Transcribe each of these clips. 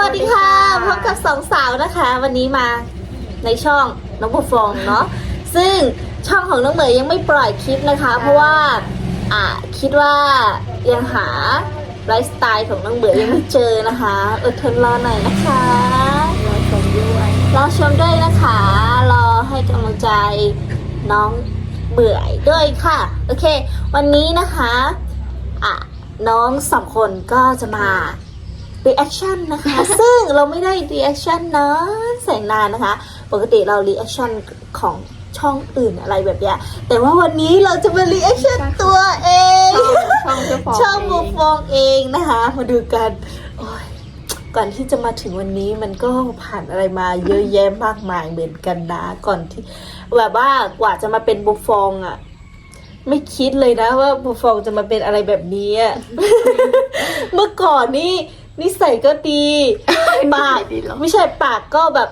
วัสดีค่ะพบกับสองสาวนะคะ วันนี้มาในช่องน้องบัวฟองเนาะซึ่งช่องของน้องเหมยยังไม่ปล่อยคลิปนะคะ เพราะว่าอะคิดว่ายังหาไลฟ์สไตล์ของน้องเหมยยังไม่เจอนะคะอดทนรอหน่อยนะคะรอชมด้วยรอชมด้วยนะคะ รอให้กำลังใจน้องเบื่อยด้วยค่ะ โอเค วันนี้นะคะอะน้องสองคนก็จะมา reaction นะคะ ซึ่งเราไม่ได้ reaction นะแสนนานนะคะ ปกติเรา reaction ของช่องอื่นอะไรแบบเนี้ยแต่ว่าวันนี้เราจะมา reaction ตัวเอง ช่องเจ้าของช่องบุฟองเองนะคะ มาดูกันโอ้ยก่อนที่จะมาถึงวันนี้มันก็ผ่านอะไรมาเยอะแยะมากมายเหมือนกันนะก่อนที่แบบว่ากว่าจะมาเป็นบุฟองอะไม่คิดเลยนะว่าบุฟองจะมาเป็นอะไรแบบนี้อะเมื่อก่อนนี่ นิสัยก็ดีปากดีเหรอ ไม่ใช่ปากก็แบบ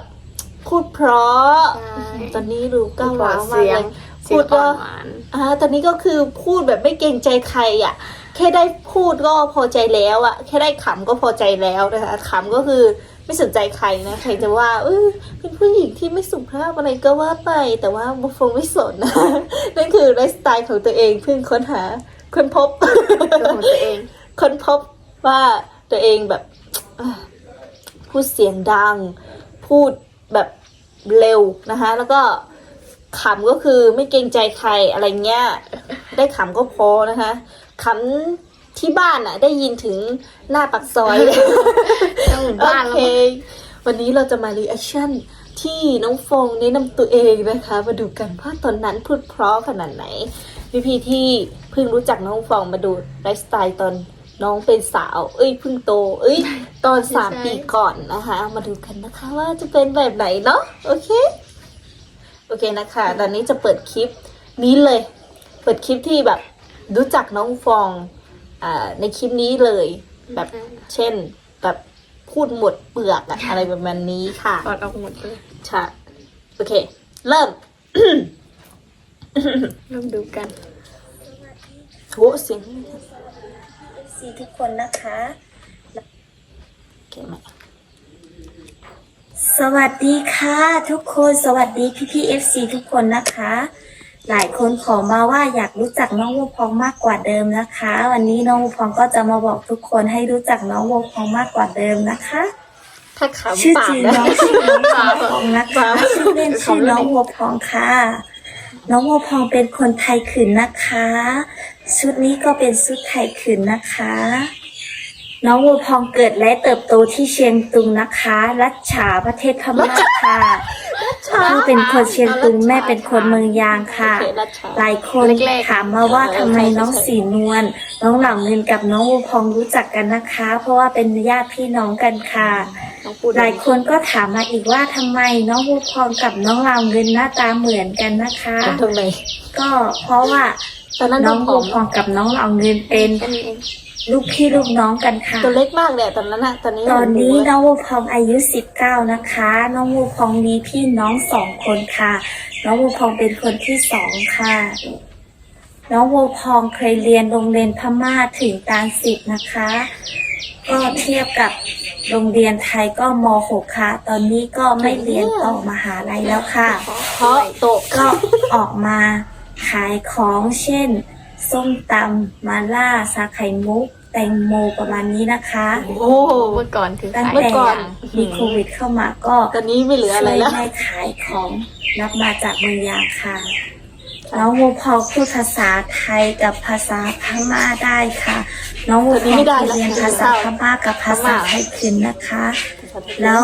พูดเพราะใช่ตอนนี้รู้ก้าวร้าวมากเสียเลงยเสียพูงดอ่ก็อนหวานอ่าตอนนี้ก็คือพูดแบบไม่เกรงใจใครอะ แค่ได้พูดก็พอใจแล้วอะ แค่ได้ขำก็พอใจแล้วนะคะขำก็คือไม่สนใจใครนะใครจะว่าเออเป็นผู้หญิงที่ไม่สุภาพอะไรก็ว่าไป แต่ว่าบุฟงไม่สนนะนั่นคือไลฟ์สไตล์ของตัวเองเพิ่งค้นหาค้นพบตัวของตัวเองค้นพบว่า ตัวเองแบบอ่าพูดเสียงดัง พูดแบบเร็วนะคะ แล้วก็ขำก็คือไม่เกรงใจใครอะไรเงี้ย ได้ขำก็พอนะคะขำที่บ้านอะได้ยินถึงหน้าปักซอยทั้งหมู่บ้านโอแล้วเควันนี้เราจะมารีแอคชั่นที่น้องฟงแนะนำตัวเองนะคะ มาดูกันว่าตอนนั้นพูดเพราะขนาดไหนพี่พี่ๆที่เพิ่งรู้จักน้องฟองมาดูไลฟ์สไตล์ตอน น้องเป็นสาว เอ้ยเพิ่งโต เอ้ย ตอนสามปีก่อนนะคะ มาดูกันนะคะว่าจะเป็นแบบไหนเนาะโอเค โอเคนะคะ ตอนนี้จะเปิดคลิปนี้เลย เปิดคลิปที่แบบรู้จักน้องฟองอ่าในคลิปนี้เลย แบบเช่นแบบพูดหมดเปลือกอะอะไรประมาณนี้ค่ะถอดออกหมดเลยใช่โอเค เริ่ม เริ่มดูกันโหเสียง สีทุกคนนะคะโอเคไหมสวัสดีค่ะ ทุกคนสวัสดีพี่พี่เอฟซีทุกคนนะคะ หลายคนขอมาว่าอยากรู้จักน้องวัวพองมากกว่าเดิมนะคะ วันนี้น้องวัวพองก็จะมาบอกทุกคนให้รู้จักน้องวัวพองมากกว่าเดิมนะคะถ้าขำชื่อปากจริงนะน้องชื่อน้องวัวพองนะคะชื่อเล่นชื่อน้องวัวพองค่ะ น้องวัวพองเป็นคนไทยขืนนะคะ ชุดนี้ก็เป็นชุดไทยขืนนะคะ น้องวัวพองเกิดและเติบโตที่เชียงตุงนะคะ รัชฉาประเทศพม่าค่ะพ่อเป็นคนเชียงตุงแม่เป็นคนเมืองยางค่ะโอเครัชชาหลายคนถามมาว่าทำไมน้องสีนวลน้องเหล่าเงินกับน้องวัวพองรู้จักกันนะคะ เพราะว่าเป็นญาติพี่น้องกันค่ะน้องพูดหลายคนก็ถามมาอีกว่าทำไมน้องวัวพองกับน้องเหล่าเงินหน้าตาเหมือนกันนะคะตรงไหนก็เพราะว่า ตอนนั้นน้น้อองงวัวผพองกับน้องเหล่าเงินเป็นแค่นี้เองลูกพี่ลูกน้องกันค่ะ ตัวเล็กมากเลยอะตอนนั้นอะตอนนี้ตอนนี้เราน้องวัวพองอายุ 19 นะคะ น้องวัวพองมีพี่น้องสองคนค่ะ น้องวัวพองเป็นคนที่สองค่ะ น้องวัวพองเคยเรียนโรงเรียนพม่าถึงตานสิบนะคะ ก็เทียบกับโรงเรียนไทยก็ม .6 ค่ะ ตอนนี้ก็ไม่เรียนต่อมหาลัยแล้วค่ะ เพราะโตกก็ออกมา ขายของเช่น ส้มตำมาล่าซาไข่มุก แตงโมประมาณนี้นะคะ โอ้โหเมื่อก่อนคือตั้งขายเมื่อแต่ก่อนมีโควิดเข้ามาก็ตอนนี้ไม่เหลือช่อะไรวยแล้วแม่ขายของรับมาจากเมืองยางค่ะ น้องวัวพอพูดภาษาไทยกับภาษาพม่าได้ค่ะ น้องวัวพอเรียนภาษาพม่ากับภาษาไทยขึ้นนะคะ แล้ว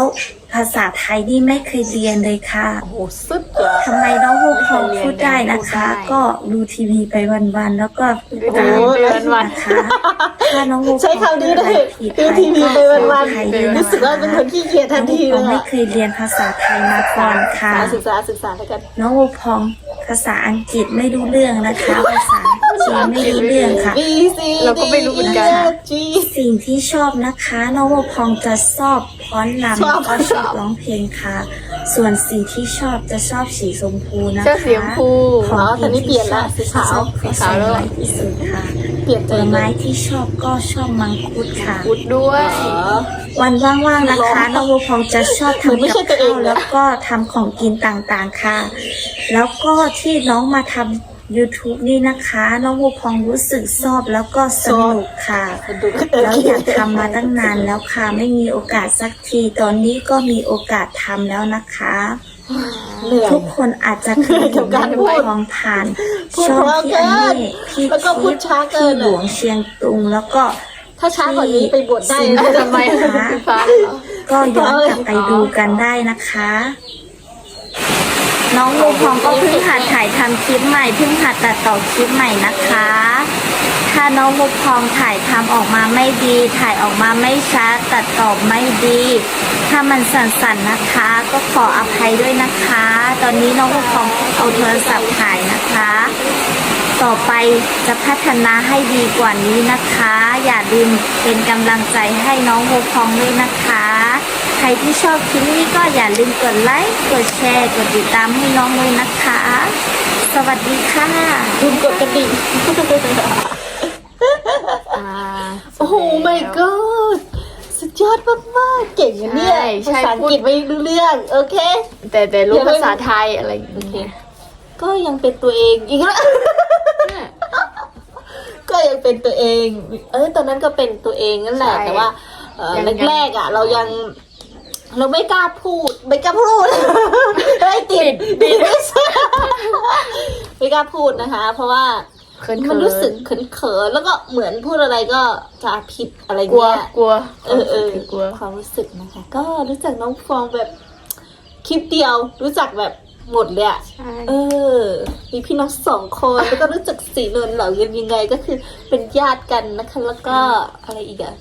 ภาษาไทยนี่ไม่เคยเรียนเลยค่ะโอ้โหสุดยอดทำไมน้องวัวพอพูดได้นะคะ ก็ดูทีวีไปวันๆแล้วก็ดูทีวีไปวันนะคะถ้าน้องวัวพอใช้คำนี้เลยผิดดูทีวีไปวันไทยด้วยๆนะรู้สึกว่าเป็นคนขี้เกียจทันทีเลน้องยไม่อะเคยเรียนภาษาไทยมาก่อนค่ะศึกษาศึกษาแล้วกันน้องวัวพอง ภาษาอังกฤษไม่รู้เรื่องนะคะ ภาษาจีนไม่รู้เรื่องค่ะ B C เราก็ไม่รู้เหมือนกัน G สิ่งที่ชอบนะคะน้องวัวพองจะชอบฟ้อนรำชอบแล้วก็ชอบร้องเพลงค่ะ ส่วนสีที่ชอบจะชอบสีชมพูนะคะเสื้อสีชมพูของอ๋อตอนนี้เปลี่ยนละสีขาวสีขาวแล้วที่สุดค่ะเปลี่ยนผใจลเลไม้ยที่ชอบก็ชอบมังคุดค่ะพุดด้วยอ๋อวันว่างๆนะคะร้องน้องโบพองจะชอบเหมือนทำไม่กับใช่ตัวเอข้างวนะแล้วก็ทำของกินต่างๆค่ะ แล้วก็ที่น้องมาทำ YouTube นี่นะคะ น้องโบพองรู้สึกชอบแล้วก็สนุกค่ะดูแล้วอยากทำมาตั้งนานแล้วค่ะ ไม่มีโอกาสสักที ตอนนี้ก็มีโอกาสทำแล้วนะคะเหนื่อยทุกคนอาจจะเคยเห็นน้องโบพองผ่านพูดช่องเพราะพี่เกิอันนนี้พี่แล้วก็พูคิดดช้าเกิพี่นหลวงเชียงตุงแล้วก็ถ้าช้ากว่านี้ไปบวชได้ที่นะทำไมพี่ฟ้าเหรอก็ย้อนกลับไปดูกันได้นะคะ น้องโมพองก็เพิ่งหัดถ่ายทำคลิปใหม่เพิ่งหัดตัดต่อคลิปใหม่นะคะ ถ้าน้องโมพองถ่ายทำออกมาไม่ดี ถ่ายออกมาไม่ชัดตัดต่อไม่ดี ถ้ามันสั่นๆนะคะ ก็ขออภัยด้วยนะคะ ตอนนี้น้องโมพองเอาโทรศัพท์ถ่ายนะคะ ต่อไปจะพัฒนาให้ดีกว่านี้นะคะ อย่าลืมเป็นกำลังใจให้น้องโมพองด้วยนะคะ ใครที่ชอบคลิปนี้ก็อย่าลืมกดไลค์ กดแชร์ กดติดตามให้น้องด้วยนะคะ สวัสดีค่ะลืมกดกระดิ่งอ่าโอ้โห my god สุดยอดมากๆเก่งอะเนี่ย ใช่ภาใช่ษาอังกฤษไม่รู้เรื่อง โอเค แต่แต่รู้เดี๋ยวภาษาไทยอะไรอย่างโอเค เงี้ยก็ยังเป็นตัวเองอีกแล้ว ก็ยังเป็นตัวเอง เออตอนนั้นก็เป็นตัวเองนั่นแหละแต่ว่าเอ่อแรกๆอะ เรายัง เราไม่กล้าพูด ไม่กล้าพูดไม่ติดติดไม่กล้าพูดนะคะ เพราะว่าเขินมันรู้สึกเขินๆแล้วก็เหมือนพูดอะไรก็จะผิดอะไรกลัวเงี้ยกลัวเออเออกลัวความรู้สึกนะคะ ก็รู้จักน้องฟองแบบคลิปเดียวรู้จักแบบหมดเลยอะใช่เออ มีพี่น้องสองคนแล้วก็รู้จักสีนวลเหล่ายังยังไงก็คือเป็นญาติกันนะคะ แล้วก็อะไรอีกอะ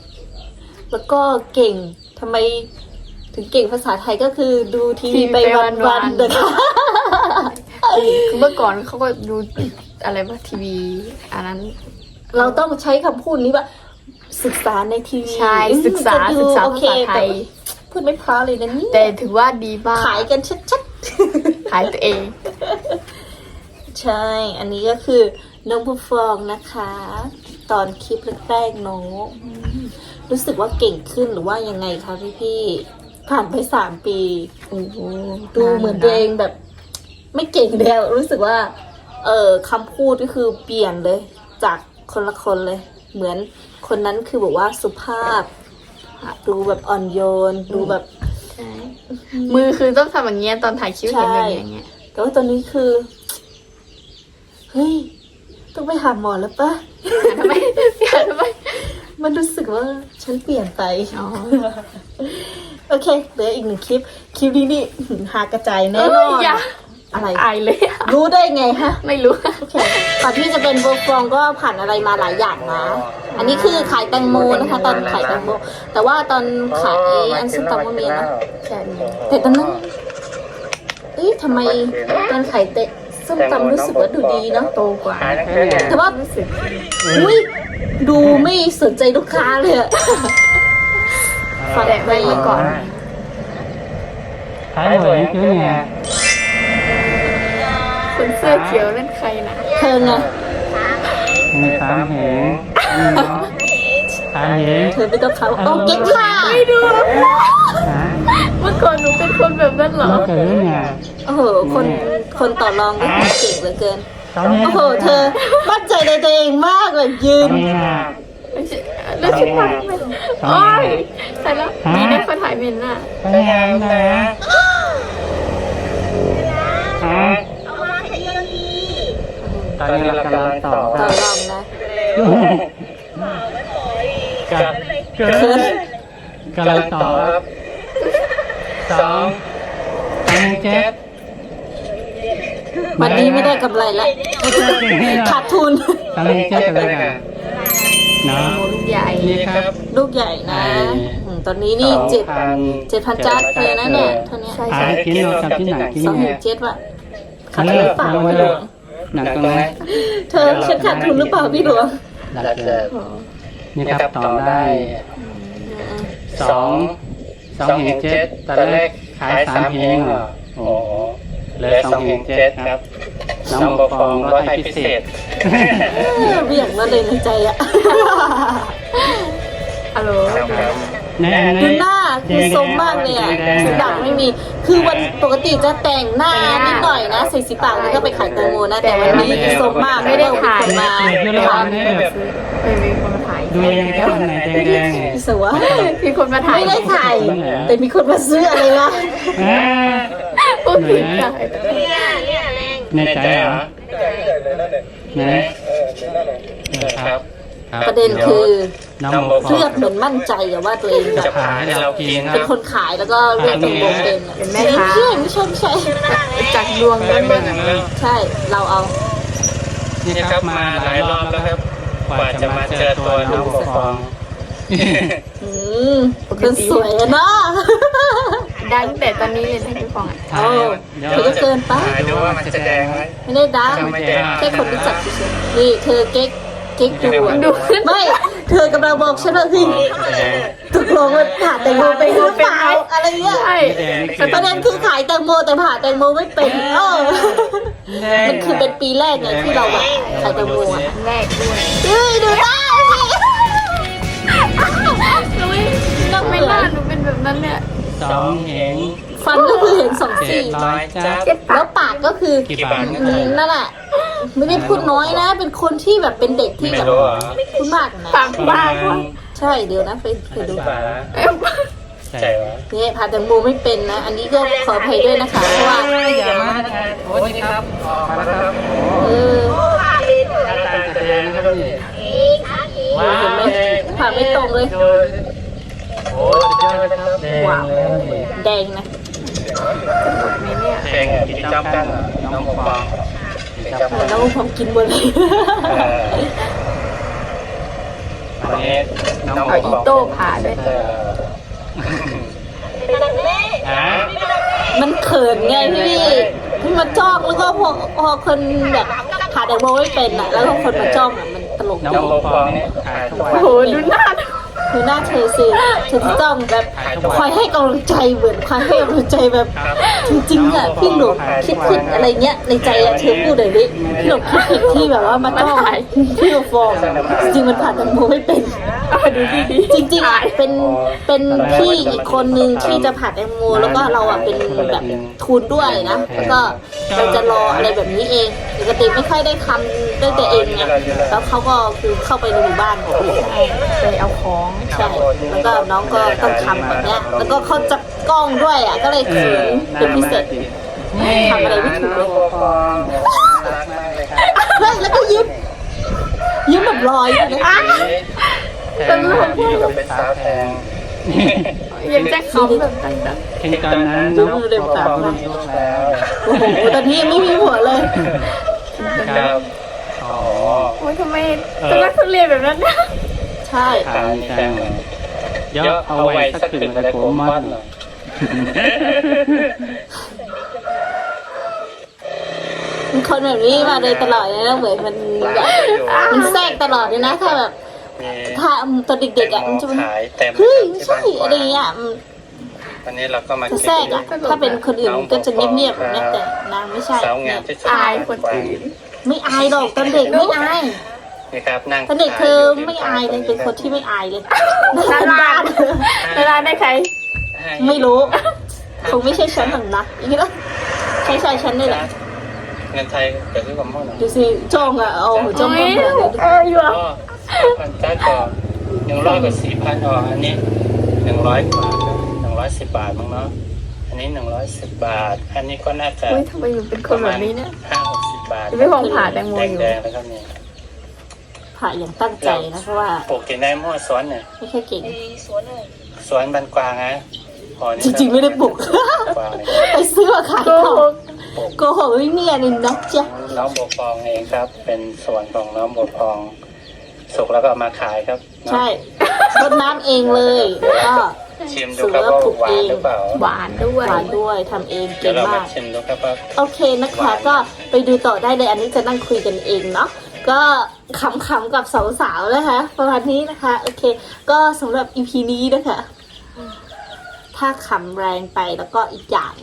แล้วก็เก่งทำไม ถึงเก่งภาษาไทยก็คือดูทีวีไปวันๆนะคะคือเมื่อก่อนเขาก็ดูอะไรว่าทีวีอันนั้น เราต้องใช้คำพูดนี้ว่าศึกษาในทีวีใช่ศึกษาจะดูศึกษาโอภาเคษาไทแต่ยพูดไม่เพราะเลยนะเนี่ยแต่ถือว่าดีมากขายกันชัดขายตัวเองๆใช่ อันนี้ก็คือน้องผู้ฟองนะคะ ตอนคลิปแรกๆเน้องรู้สึกว่าเก่งขึ้นหรือว่ายังไงคะพี่พี่ๆ ผ่านไปสามปี โอ้โหดูเหมือนตัวเองแบบ ไม่เก่งแล้ว รู้สึกว่า เออคำพูดก็คือเปลี่ยนเลย จากคนละคนเลย เหมือนคนนั้นคือบอกว่าสุภาพ ดูแบบอ่อนโยน ดูแบบใช่มือคือต้องทำอย่างเงี้ยตอนถ่ายคลิปเห็นอย่างเงี้ยแต่ว่าตอนนี้คือ เฮ้ย ต้องไปหาหมอแล้วปะทำไมพี่อ่านทำไมมันรู้สึกว่าฉันเปลี่ยนไปอ๋อ โอเคเหลืออีกหนึ่งคลิป คลิปนี้นี่หือหากระจายแน่เอ้นอยนอย่าอะไรอายเลยอะรู้ได้ไงฮะ ไม่รู้ โอเคก่อนที่จะเป็นเวิร์กฟองก็ผ่านอะไรมาหลายอย่างนะ อันนี้คือขายแตงโมนะคะ ตอนขายแตงโม แต่ว่าตอนขายอันส้มตำก็มีนะแค่นี้แต่ตอนนั้นเอ้ยทำไมตอนขายเตะส้มตำรู้สึกว่าดูดีเนาะโตกว่า แต่ว่ารู้สึกอุ้ยดูไม่สนใจลูกค้าเลยอะ ฟังแต่ไปไม่เมื่อก่อน Thái người chứ nè คนเสื้อเขียวนั่นใครนะเธอไง Người tám hiển Tám hiển เธอไม่ต้องเขาโอ้เก็ตค่ะไม่ดู Hả? เมื่อก่อนหนูเป็นคนแบบนั้นเหรอ Nó cử nè โอ้โห คนคนต่อรองก็เก่งเหลือเกิน Cháu nhé โอ้โห เธอมั่นใจในตัวเองมากเลยยืน Cháu nghe nè ล้วชิ้นผักทำไมโอ้ยใายแล้วมีได้คนถ่ายเมนน่ะไปงานนะตอนนี้เรากำลังต่อต่อรองนะกับเกินกำลังต่อครับสองหนึ่งแจ็ควันนี้ไม่ได้กำไรแล้วขาดทุนอะไรเจ๊กันเลกัน ใหญ่นี่ครับ ลูกใหญ่นะอืมตอนนี้นี่เจ็ดเจ็ดพันจัดเลยนะเนี่ยเท่านี้ใช่ขายกินเราจับที่ไหนกินสองหเนี่มื่ยนเจ็ดว่ะขาดทุนหรือเปล่าพี่หลวงหนักตรงไหนเธอฉันขาดทุนหรือเปล่าพี่หลวงหนักเลยนี่ครับตอบได้สองสองเหงเจ็ดตอนแรกขายสามเหงเหรอโอ้โห เหลือสองเหงเจ็ดครับน้องปกครองรถไฟพิเศษเออเบี่ยงมาเลยในใจอะฮัลโหลในดูหน้าคือสมมากเลยอะสีดำไม่มี คือวันปกติจะแต่งหน้านิดหน่อยนะใส่สีปากแล้วก็ไปขายแตงโมนะแต่วันนี้คือสมมากไม่ได้ถ่ายมาเด็กที่เราถ่ายเนี่ยแบบไม่มีคนมาถ่ายดูยังแค่ไหนแดงๆพี่สวะมีคนมาถ่ายไม่ได้ถ่ายแต่มีคนมาซื้ออะไรวะอ่า พูดผิดถ่ายในใจเหรอไหนครับ ประเด็นคือน้องปกครเลือองกเหมือนมั่นใจอะว่าตัวเองแบบจะขายให้เรากินคเป็รันบคนขายแล้วก็เลือกแตงโมเป็นอะเป็นแม่ค้าเชื่อไม่ใช่ไม่ใช่จากดวงนั้นบ้างใช่เราเอานี่ครับมาหลายรอบแล้วครับกว่าจะมาเจอตัวน้องปกครอง อืมคนสวยอะเนาะดังแต่ตอนนี้เลยนะพี่ฟองอะถ่ายเดี๋ยวเธอก็เกินไปถ่ายดูว่ามันจะแดงไหมไม่ได้ดังถ้าไม่แดงแค่คนรู้จักเฉยๆนี่เธอเก๊กเก๊กดูอะดูขึ้นไม่เธอกำลังบอกฉันว่าพี่ตกลงมันผ่าแตงโมเป็นหรือเปล่าอะไรเงี้ยใช่ประเด็นคือขายแตงโมแต่ผ่าแตงโมไม่เป็นเออมันคือเป็นปีแรกไงที่เราแบบขายแตงโมอะแรกด้วยเฮ้ยดูได้ ไม่น่าหนูเป็นแบบนั้นเนี่ยสองเหงฟันก็คือเห็นสองเจ็ดสี่ร้อยจ้าแล้วปากก็คือกี่บาทอืมนั่นแหละไม่ได้พูดน้อยนะ เป็นคนที่แบบเป็นเด็กที่ไม่แบบรู้เหรอพูดมากนะปากบ้ากว่าใช่เดี๋ยวนะไปไปดูบาทใช่เหรอนี่ผ่าแตงโมไม่เป็นนะ อันนี้ก็ขออภัยด้วยนะคะเพราะว่าอย่ามาโอ้ยครับออกมาแล้วครับเออตาแดงนะครับนี่ว้าวเห็นไหมผ่าไม่ตรงเลย โอ้สุดยอดเลยครับแดงเลยนี่แดงนะมีเนี่ยแดงกินจ้ำกันน้องปกครองกินจ้ำเหมืกัอนนน้องพร้อมกินหมดเลยอันนี้น้องปเอากคอีรองโต้ผ่าด้วยเออฮะมันเขินไงพี่พี่มาจ้องแล้วก็พอพอคนแบบผ่าแตงโมไม่เป็นอะ แล้วก็คนมาจ้องอะมันตลกน้องดีปกครองเนี่ยขายทุกวันโอ้โหดูหน้า คือหน้าเธอสิเธอจะจ้องแบบคอยให้กำลังใจเหมือนคอยให้กำลังใจแบบ จริงๆอะพี่หนุ่มคิดผิดอะไรเงี้ยในใจอะเธอพูดเลยดิพี่หนุ่มคิดผิดที่แบบว่ามาจ้องพี่หนุ่มฟองจริงๆมันผ่าแตงโมไม่เป็นเอา ดูดีดีจริงๆอะเป็นเป็นพี่อีกคนนึงที่จะผ่าแตงโมแล้วก็เราอะเป็นแบบทุนด้วยนะแล้วก็เราจะรออะไรแบบนี้เองปกติไม่ค่อยได้ทำด้วยตัวเองไงแล้วเขาก็คือเข้าไปในหมู่บ้านของไปเอาของใช่แล้วก็น้องก็ต้องทำแบบเนี้ยแล้วก็เขาจับกล้องด้วยอะก็เลยเขินเป็นพิเศษทำอะไรไม่ถูกเลยน้องปกครองรักมากเลยครับเฮ้ยแล้วก็ยิ้มยิ้มแบบลอยเลยนะ แทงอยู่กับเป็นสาวแทงยังจะขำแบบดังถึงตอนนั้นน้องปกครองมีลูกแล้วโอ้โหตอนนี้ยังไม่มีหัวเลยครับอ๋อๆโอ้ยทำไมจะรักทุเรียนแบบนั้นนะใช่ทางแทงเดี๋ยวเอาไว้สักถึงอะไรผมมัดหน่อยมันคนแบบนี้มาเลยตลอดเลยนะเหมือนมันแบบมันแทรกตลอดเลยนะถ้าแบบ ถ้าตอนเด็กๆอะมันจะมันขายเต็มเฮ้ยไม่ใช่อะไรเงี้ยมันวันนี้เราก็มาจะแทรกอะถ้าเป็นคนอื่นก็จะเงียบๆแบบเนี้ยแต่นางไม่ใช่สาวงามที่สุดอายคนอื่นไม่อายหรอกตอนเด็กไม่อายนี่ครับนั่งตอนเด็กเธอไม่อายเลยเป็นคนที่ไม่อายเลยดาราบ้านดาราได้ใคร ไม่รู้คงไม่ใช่ฉันหรอกนะอย่างนี้แล้วใช่ใช่ฉันนี่แหละเงินไทยเกิดขึ้นกับหม้อหน่อยดูสิจ้องอะเอาจ้องโอ้มายเหมือนเลยเอออยู่อะก็ พันจ้าก่อหนึ่งร้อยกับสี่พันอ๋ออันนี้หนึ่งร้อยกว่าหนึ่งร้อยสิบบาทมั้งเนาะอันนี้หนึ่งร้อยสิบบาท อันนี้ก็น่าจะเฮ้ยทำไมอยู่เป็นคนแบบนี้เนี่ยห้าหกสิบบาทจะไม่พองผ่าแตงโมอยู่แดงๆแล้วก็มีผ่าอย่างตั้งใจนะเพราะว่าปลูกกินได้มั่วสวนเนี่ยไม่ใช่เก่งสวนบันกวางนะพอนี่จริงๆไม่ได้ปลุกกวางเลยไปซื้อมาขายโกต่อหกโกหกไม่เนียนเลยนะจ๊ะน้องบัวพองเองครับ เป็นสวนของน้องบัวพอง สุกแล้วก็เอามาขายครับใช่รดน้ำเองเลยแล้วก็ชิมดูครับว่าหวานหรือเปล่า หวานด้วย หวานด้วยทำเองเดี๋เก่ยวงเรามามาก ชิมดูครับว่า โอเคนะคะ ก็ไปดูต่อได้เลย อันนี้จะนั่งคุยกันเองเนาะก็ขำๆกับสาวๆนะคะ ประมาณนี้นะคะ โอเค ก็สำหรับ EP นี้นะคะ ถ้าขำแรงไปแล้วก็อีกอย่าง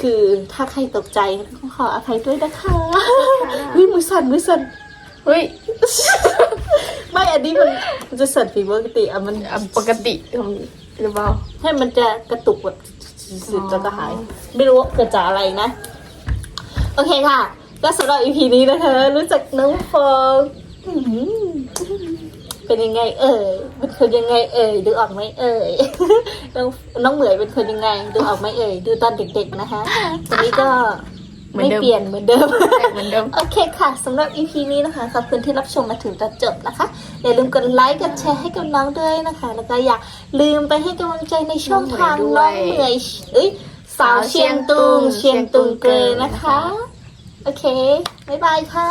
คือถ้าใครตกใจก็ขออภัยด้วยนะคะวิมือสั่นมือสั่น เฮ้ย ไม่อันนี้มันมันจะสั่นฝีปกติอะมันอะปกติของหรือเปล่าให้มันจะกระตุกแบบสุดๆจะกระหาย ไม่รู้ว่าเกิดจากอะไรนะ โอเคค่ะ ก็สำหรับ EP นี้นะคะรู้จักน้องฟองอื้อหือเป็นยังไง เอ่ยเป็นคนยังไงเอ่ยดูออกไหมเอ่ย น้องน้องเหมยเป็นคนยังไง ดูออกไหมเอ่ยดูตอนเด็กๆนะคะวัน นี้ก็ไม่เปลี่ยนเหมือนเดิม เหมือนเดิม โอเคค่ะ สำหรับ EP นี้นะคะ ขอบคุณที่รับชมมาถึงตอนจบนะคะ อย่าลืมกดไลค์ กดแชร์ให้กับน้องด้วยนะคะ แล้วก็อย่าลืมไปให้กำลังใจในช่องทางน้น้อองงเหเหมมยยเอ้ยสาวเชียงตุง เชียงตุงเกยนะคะ โอเค บ๊ายบายค่ะ